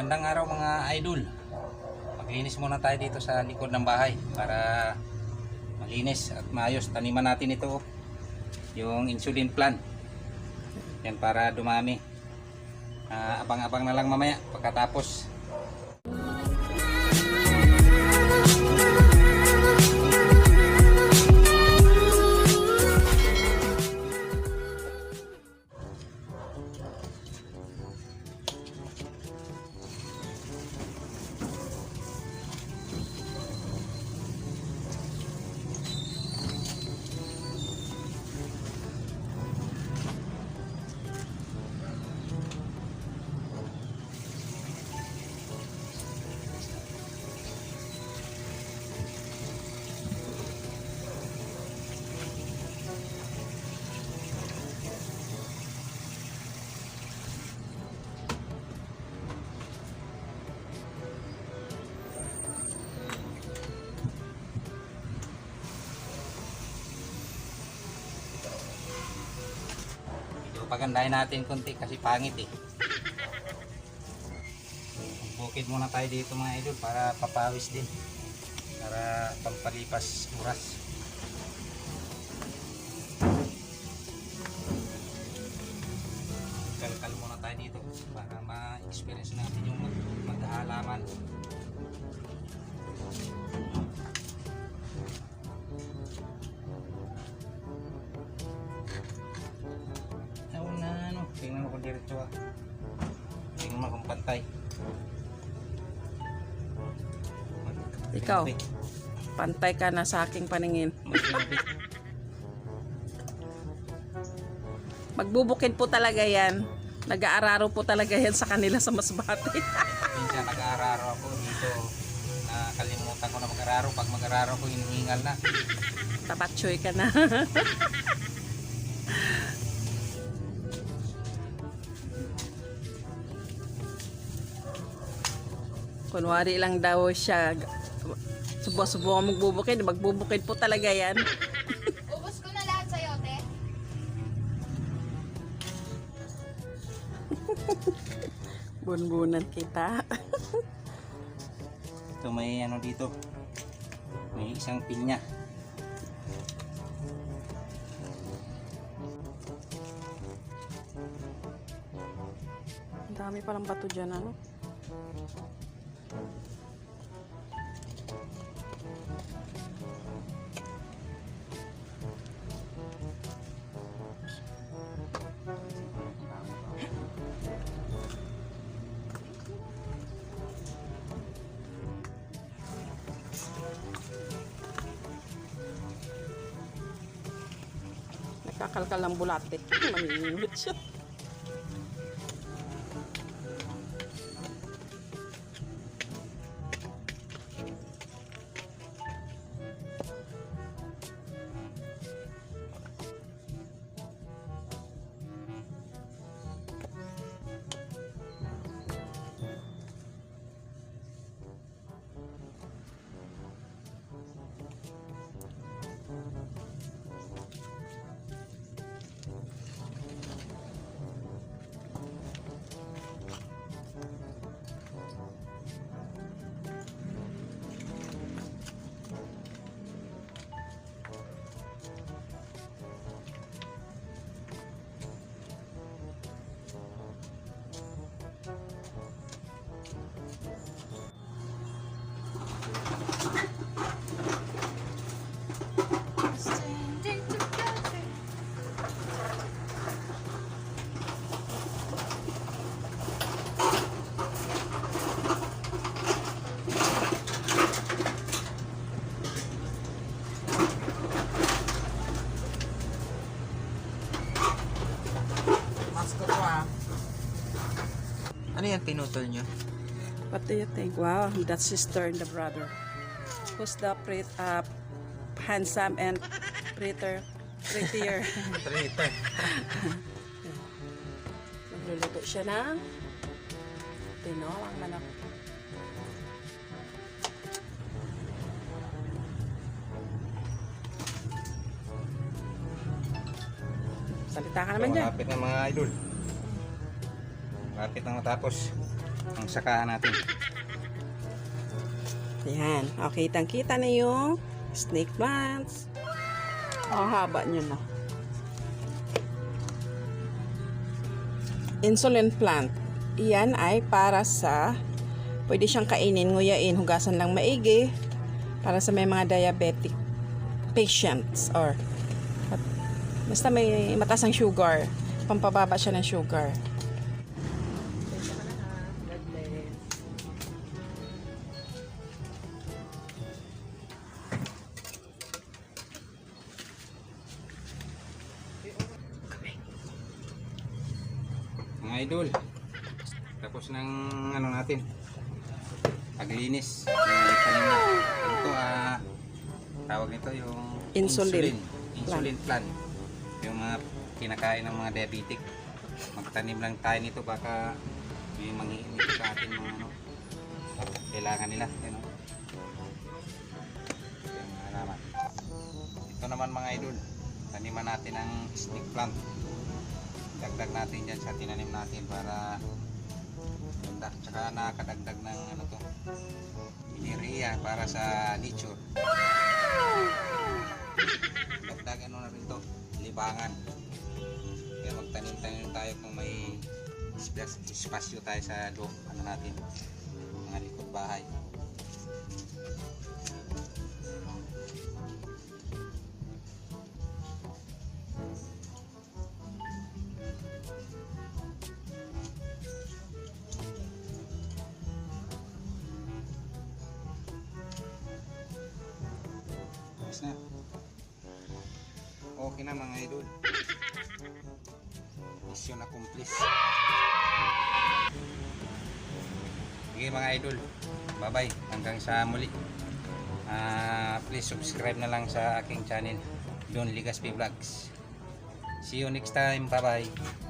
Magandang araw mga idol. Maglinis muna tayo dito sa likod ng bahay para malinis at maayos. Taniman natin ito yung insulin plant. Yan para dumami. Ah, abang-abang na lang mamaya pagkatapos. Pagandahin natin konti kasi pangit eh. Bukid muna tayo dito mga idol para papawis din. Para pampalipas oras. Kalkal muna tayo dito para ma-experience natin yung mag maghahalaman. Diretso ah. Tingnan mo kung pantay. Ikaw? Pantay ka na sa aking paningin. Magbubukid po talaga yan. Nag-aararo po talaga yan sa kanila sa Masbate. Minsan nag-aararo ako dito. Nakalimutan ko na mag-araro. Pag mag-araro ko, hinihingal na. Tabatchoy ka na. Kunwari lang daw siya. Subo-subo ka magbubukid. Magbubukid po talaga yan. Ubus ko na lahat sa'yo, te. Bunbunan kita. Ito may ano dito. May isang pinya. Ang dami palang bato dyan, ano? Nagkakalkal ng bulate. Maninimit siya. Ano yan pinutol nyo? What do you think? Wow, that sister and the brother. Who's the pret, uh, handsome and prettier? Prettier. Traitor. Nagluluto siya ng tinolang manok. Salita ka naman dyan. Malapit na mga idol. Malapit na matapos. ang sakahan natin. Yan. Okay, kitang-kita na yung snake plants. Ang haba niya na. Insulin plant. Iyan ay para sa pwede siyang kainin, nguyain, hugasan lang maigi para sa may mga diabetic patients or basta may mataas ang sugar. Pampababa siya ng sugar. Idol, tapos ng ano natin, paglinis. Na. Ito, ah, tawag nito yung Insulin. Insulin, insulin plan. Yung mga kinakain ng mga diabetic. Magtanim lang tayo nito baka may manghihingi sa atin mga ano, kailangan nila. Yung mga halaman. Ito naman mga idol, taniman natin ang snake plant dagdag natin dyan sa tinanim natin para ganda. Tsaka nakakadagdag ng ano to iniria para sa nature. Dagdag ano na rin to libangan. Kaya magtanim-tanim tayo kung may espas- espasyo tayo sa loob ano natin mga likod bahay. Na. Okay na mga idol. Mission accomplished. Sige mga idol. Bye bye. Hanggang sa muli. Ah, please subscribe na lang sa aking channel. Don Ligaspi Vlogs. See you next time. Bye bye.